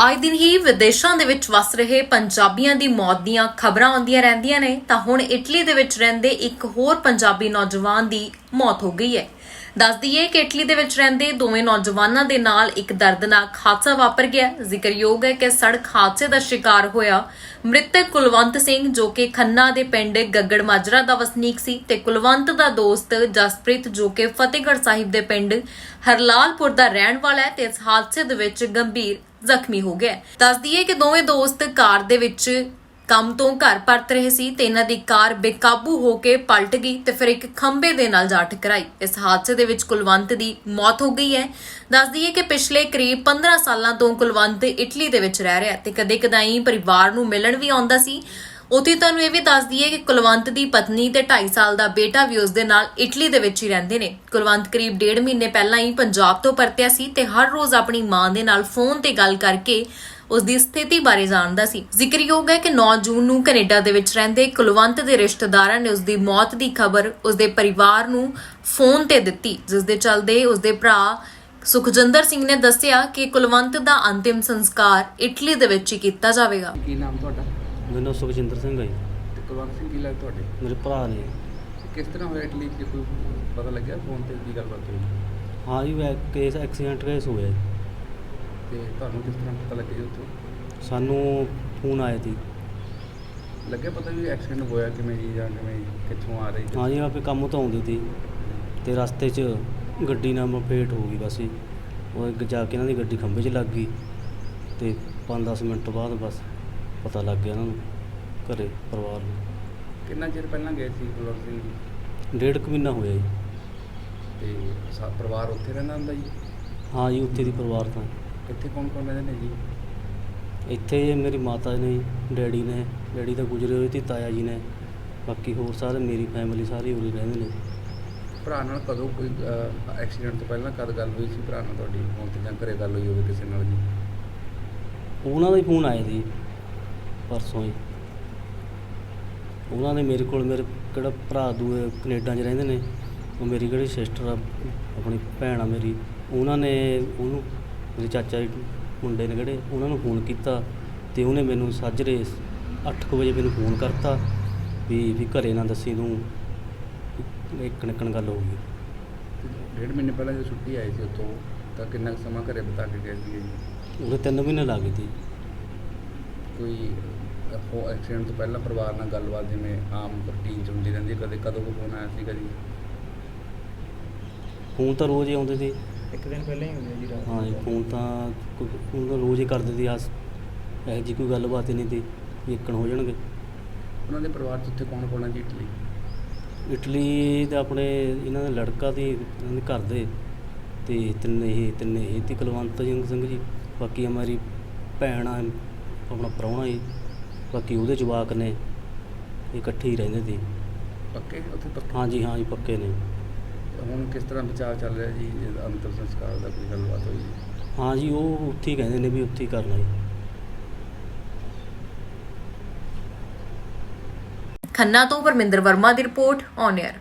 ਆਏ ਦਿਨ ਹੀ ਵਿਦੇਸ਼ਾਂ ਦੇ ਵਿੱਚ ਵਸ ਰਹੇ ਪੰਜਾਬੀਆਂ ਦੀ ਮੌਤ ਦੀਆਂ ਖਬਰਾਂ ਆਉਂਦੀਆਂ ਰਹਿੰਦੀਆਂ ਨੇ, ਤਾਂ ਹੁਣ ਇਟਲੀ ਦੇ ਵਿੱਚ ਰਹਿੰਦੇ ਇੱਕ ਹੋਰ ਪੰਜਾਬੀ ਨੌਜਵਾਨ ਦੀ ਮੌਤ ਹੋ ਗਈ ਹੈ ਦੱਸ ਦਈਏ ਕਿ ਇਟਲੀ ਦੇ ਵਿੱਚ ਰਹਿੰਦੇ ਦੋਵੇਂ ਨੌਜਵਾਨਾਂ ਦੇ ਨਾਲ ਇੱਕ ਦਰਦਨਾਕ ਹਾਦਸਾ ਵਾਪਰ ਗਿਆ ਜ਼ਿਕਰਯੋਗ ਹੈ ਕਿ ਸੜਕ ਹਾਦਸੇ ਦਾ ਸ਼ਿਕਾਰ ਹੋਇਆ ਮ੍ਰਿਤਕ ਕੁਲਵੰਤ ਸਿੰਘ ਜੋ ਕਿ ਖੰਨਾ ਦੇ ਪਿੰਡ ਗੱਗੜ ਮਾਜਰਾ ਦਾ ਵਸਨੀਕ ਸੀ ਤੇ ਕੁਲਵੰਤ ਦਾ ਦੋਸਤ ਜਸਪ੍ਰੀਤ ਜੋ ਕਿ ਫਤਿਹਗੜ੍ਹ ਸਾਹਿਬ ਦੇ ਪਿੰਡ ਹਰਲਾਲਪੁਰ ਦਾ ਰਹਿਣ ਵਾਲਾ ਹੈ ਤੇ ਇਸ ਹਾਦਸੇ ਦੇ ਵਿੱਚ ਗੰਭੀਰ ਜ਼ਖਮੀ ਹੋ ਗਿਆ ਹੈ। ਦੱਸ ਦਈਏ ਕਿ ਦੋਵੇਂ ਦੋਸਤ ਕਾਰ ਦੇ ਵਿੱਚ ਕੰਮ ਤੋਂ ਘਰ ਪਰਤ ਰਹੇ ਸੀ ਤੇ ਇਹਨਾਂ ਦੀ ਕਾਰ ਬੇਕਾਬੂ ਹੋ ਕੇ ਪਲਟ ਗਈ ਤੇ ਫਿਰ ਇੱਕ ਖੰਭੇ ਦੇ ਨਾਲ ਜਾ ਟਕਰਾਈ ਇਸ ਹਾਦਸੇ ਦੇ ਵਿੱਚ ਕੁਲਵੰਤ ਦੀ ਮੌਤ ਹੋ ਗਈ ਹੈ। ਦੱਸ ਦਈਏ ਕਿ ਪਿਛਲੇ ਕਰੀਬ 15 ਸਾਲਾਂ ਤੋਂ ਕੁਲਵੰਤ ਇਟਲੀ ਦੇ ਵਿੱਚ ਰਹਿ ਰਿਹਾ ਤੇ ਕਦੇ ਕਦਾਈ ਪਰਿਵਾਰ ਨੂੰ ਮਿਲਣ ਵੀ ਆਉਂਦਾ ਸੀ। ਉਥੇ ਤੁਹਾਨੂੰ ਇਹ ਵੀ ਦੱਸ ਦਈਏ ਕਿ ਕੁਲਵੰਤ ਦੀ ਪਤਨੀ ਤੇ 2.5 ਸਾਲ ਦਾ ਬੇਟਾ ਵੀ ਉਸ ਦੇ ਨਾਲ ਇਟਲੀ ਦੇ ਵਿੱਚ ਹੀ ਰਹਿੰਦੇ ਨੇ। ਕੁਲਵੰਤ ਕਰੀਬ ਡੇਢ ਮਹੀਨੇ ਪਹਿਲਾਂ ਹੀ ਪੰਜਾਬ ਤੋਂ ਪਰਤਿਆ ਸੀ ਤੇ ਹਰ ਰੋਜ਼ ਆਪਣੀ ਮਾਂ ਦੇ ਨਾਲ ਫੋਨ ਤੇ ਗੱਲ ਕਰਕੇ ਉਸ ਦੀ ਸਥਿਤੀ ਬਾਰੇ ਜਾਣਦਾ ਸੀ। ਜ਼ਿਕਰਯੋਗ ਹੈ ਕਿ 9 ਜੂਨ ਨੂੰ ਕੈਨੇਡਾ ਦੇ ਵਿੱਚ ਰਹਿੰਦੇ ਕੁਲਵੰਤ ਦੇ ਰਿਸ਼ਤੇਦਾਰਾਂ ਨੇ ਉਸ ਦੀ ਮੌਤ ਦੀ ਖਬਰ ਉਸ ਦੇ ਪਰਿਵਾਰ ਨੂੰ ਫੋਨ ਤੇ ਦਿੱਤੀ ਜਿਸ ਦੇ ਚੱਲਦੇ ਉਸ ਦੇ ਭਰਾ ਸੁਖਜਿੰਦਰ ਸਿੰਘ ਨੇ ਦੱਸਿਆ ਕਿ ਕੁਲਵੰਤ ਦਾ ਅੰਤਿਮ ਸੰਸਕਾਰ ਇਟਲੀ ਦੇ ਵਿੱਚ ਹੀ ਕੀਤਾ ਜਾਵੇਗਾ। ਕੀ ਨਾਮ ਤੁਹਾਡਾ? ਮੇਰਾ ਨਾਮ ਸੁਖਜਿੰਦਰ ਸਿੰਘ ਹੈ ਜੀ। ਤੇ ਕੁਲਵੰਤ ਸਿੰਘ ਕੀ ਲੱਗ ਤੁਹਾਡੇ? ਮੇਰੇ ਭਰਾ ਨੇ। ਕਿਸ ਤਰ੍ਹਾਂ ਹੋਇਆ ਇਟਲੀ ਚ ਕੋਈ ਪਤਾ ਲੱਗਿਆ ਫੋਨ ਤੇ ਕੀ ਗੱਲਬਾਤ ਹੋਈ? ਹਾਂ ਜੀ ਵੈ ਕੇਸ ਐਕਸੀਡੈਂਟ ਕੇਸ ਹੋਇਆ ਜੀ। ਤੇ ਤੁਹਾਨੂੰ ਕਿਸ ਤਰ੍ਹਾਂ ਪਤਾ ਲੱਗਿਆ ਜੀ ਉੱਥੋਂ? ਸਾਨੂੰ ਫੋਨ ਆਇਆ ਸੀ। ਲੱਗਿਆ ਪਤਾ ਵੀ ਐਕਸੀਡੈਂਟ ਹੋਇਆ ਕਿਵੇਂ ਜੀ ਜਾਂ ਕਿਵੇਂ ਕਿੱਥੋਂ ਆ ਰਹੀ ਹਾਂ ਜੀ ਆਪੇ ਕੰਮ ਤੋਂ ਆਉਂਦੀ ਸੀ ਤੇ ਰਸਤੇ 'ਚ ਗੱਡੀ ਨਾਲ ਮਪੇਟ ਹੋ ਗਈ ਬਸ ਜੀ। ਉਹ ਅੱਗੇ ਜਾ ਕੇ ਇਹਨਾਂ ਦੀ ਗੱਡੀ ਖੰਭੇ 'ਚ ਲੱਗ ਗਈ ਤੇ 5-10 ਮਿੰਟ ਬਾਅਦ ਬਸ ਪਤਾ ਲੱਗ ਗਿਆ ਇਹਨਾਂ ਨੂੰ ਘਰੇ ਪਰਿਵਾਰ ਨੂੰ। ਕਿੰਨਾ ਚਿਰ ਪਹਿਲਾਂ ਗਏ ਸੀ ਕੁਲਵੰਤ ਸਿੰਘ ਜੀ ਡੇਢ ਕੁ ਮਹੀਨਾ ਹੋਇਆ ਜੀ। ਤੇ ਸਾ ਪਰਿਵਾਰ ਉੱਥੇ ਰਹਿੰਦਾ ਹੁੰਦਾ ਜੀ? ਹਾਂ ਜੀ ਉੱਥੇ ਦੀ ਪਰਿਵਾਰ ਤਾਂ। ਇੱਥੇ ਕੌਣ ਕੌਣ ਰਹਿੰਦੇ ਨੇ ਜੀ? ਇੱਥੇ ਮੇਰੀ ਮਾਤਾ ਨੇ ਡੈਡੀ ਨੇ ਡੈਡੀ ਤਾਂ ਗੁਜਰੇ ਹੋਏ ਤੇ ਤਾਇਆ ਜੀ ਨੇ। ਬਾਕੀ ਹੋਰ ਸਾਰੇ ਮੇਰੀ ਫੈਮਿਲੀ ਸਾਰੀ ਉਰੇ ਰਹਿੰਦੇ ਨੇ। ਭਰਾ ਨਾਲ ਕਦੋਂ ਕੋਈ ਐਕਸੀਡੈਂਟ ਤੋਂ ਪਹਿਲਾਂ ਕਦ ਗੱਲ ਹੋਈ ਸੀ? ਭਰਾ ਨਾਲ ਤੁਹਾਡੀ ਫੋਨ ਤੇ ਜਾਂ ਘਰੇ ਗੱਲ ਹੋਈ ਹੋਵੇ ਕਿਸੇ ਨਾਲ ਜੀ? ਉਹਨਾਂ ਦਾ ਹੀ ਫੋਨ ਆਇਆ ਸੀ ਪਰਸੋਂ ਹੀ। ਉਹਨਾਂ ਨੇ ਮੇਰੇ ਕੋਲ ਮੇਰੇ ਕਿਹੜਾ ਭਰਾ ਦੂਏ ਕੈਨੇਡਾ 'ਚ ਰਹਿੰਦੇ ਨੇ ਉਹ ਮੇਰੀ ਕਿਹੜੀ ਸਿਸਟਰ ਆ ਆਪਣੀ ਭੈਣ ਆ ਮੇਰੀ। ਉਹਨਾਂ ਨੇ ਉਹਨੂੰ ਮੇਰੇ ਚਾਚਾ ਜੀ ਮੁੰਡੇ ਨੇ ਕਿਹੜੇ ਉਹਨਾਂ ਨੂੰ ਫੋਨ ਕੀਤਾ ਤੇ ਉਹਨੇ ਮੈਨੂੰ ਸਾਜਰੇ 8:00 ਵਜੇ ਮੈਨੂੰ ਫੋਨ ਕਰਤਾ ਵੀ ਵੀ ਘਰੇ ਨਾ ਦੱਸੀ ਤੂੰ ਇੱਕ ਨਿਕਣ ਗੱਲ ਹੋ ਗਈ। ਡੇਢ ਮਹੀਨੇ ਪਹਿਲਾਂ ਜਦੋਂ ਛੁੱਟੀ ਆਈ ਸੀ ਉੱਥੋਂ ਤਾਂ ਕਿੰਨਾ ਕੁ ਸਮਾਂ ਘਰੇ ਬਿਤਾ ਕੇ ਗਏ ਸੀ ਉਹਦੇ ਤਿੰਨ ਮਹੀਨੇ ਲੱਗ ਗਏ ਸੀ। ਕੋਈ ਉਹ ਐਕਸੀਡੈਂਟ ਤੋਂ ਪਹਿਲਾਂ ਪਰਿਵਾਰ ਨਾਲ ਗੱਲਬਾਤ ਜਿਵੇਂ ਆਮ ਰੂਟੀਨ ਚ ਹੁੰਦੀ ਰਹਿੰਦੀ ਹੈ ਕਦੇ ਕਦੋਂ ਕੋਈ ਫੋਨ ਆਇਆ ਸੀ ਕਦੀ? ਫੋਨ ਤਾਂ ਰੋਜ਼ ਹੀ ਆਉਂਦੇ ਸੀ। ਇੱਕ ਦਿਨ ਪਹਿਲਾਂ ਹੀ ਹੁੰਦੇ ਜੀ ਹਾਂ ਜੀ ਫੋਨ ਤਾਂ ਕੋਈ ਫੋਨ ਤਾਂ ਰੋਜ਼ ਹੀ ਕਰਦੇ ਸੀ ਆਸ ਇਹੋ ਜਿਹੀ ਕੋਈ ਗੱਲਬਾਤ ਹੀ ਨਹੀਂ ਸੀ ਵੀ ਇੱਕਣ ਹੋ ਜਾਣਗੇ। ਉਹਨਾਂ ਦੇ ਪਰਿਵਾਰ ਚ ਉੱਥੇ ਕੌਣ ਕੌਣ ਹੈ ਜੀ ਇਟਲੀ? ਇਟਲੀ ਦੇ ਆਪਣੇ ਇਹਨਾਂ ਦਾ ਲੜਕਾ ਤੇ ਇਹਨਾਂ ਦੇ ਘਰ ਦੇ ਤੇ ਤਿੰਨੇ ਇਹ ਤਿੰਨੇ ਇਹ ਤੇ ਕੁਲਵੰਤ ਸਿੰਘ ਸਿੰਘ ਜੀ। ਬਾਕੀ ਹਮਾਰੀ ਭੈਣ ਆ ਆਪਣਾ ਪ੍ਰਾਹੁਣਾ ਜੀ। ਬਾਕੀ ਉਹਦੇ ਜਵਾਕ ਨੇ ਇਹ ਇਕੱਠੇ ਹੀ ਰਹਿੰਦੇ ਸੀ ਪੱਕੇ? ਉੱਥੇ ਪੱਕੇ? ਹਾਂ ਜੀ ਹਾਂ ਜੀ ਪੱਕੇ ਨੇ। ਤੇ ਹੁਣ ਕਿਸ ਤਰ੍ਹਾਂ ਵਿਚਾਰ ਚੱਲ ਰਿਹਾ ਜੀ ਇਹ ਅੰਤਿਮ ਸੰਸਕਾਰ ਦਾ ਕੋਈ ਗੱਲਬਾਤ ਹੋਈ? ਜੀ ਹਾਂ ਜੀ ਉਹ ਉੱਥੇ ਹੀ ਕਹਿੰਦੇ ਨੇ ਵੀ ਉੱਥੇ ਹੀ ਕਰਨਾ ਜੀ। ਖੰਨਾ ਤੋਂ ਪਰਮਿੰਦਰ ਵਰਮਾ ਦੀ ਰਿਪੋਰਟ ਔਨ 에ਅਰ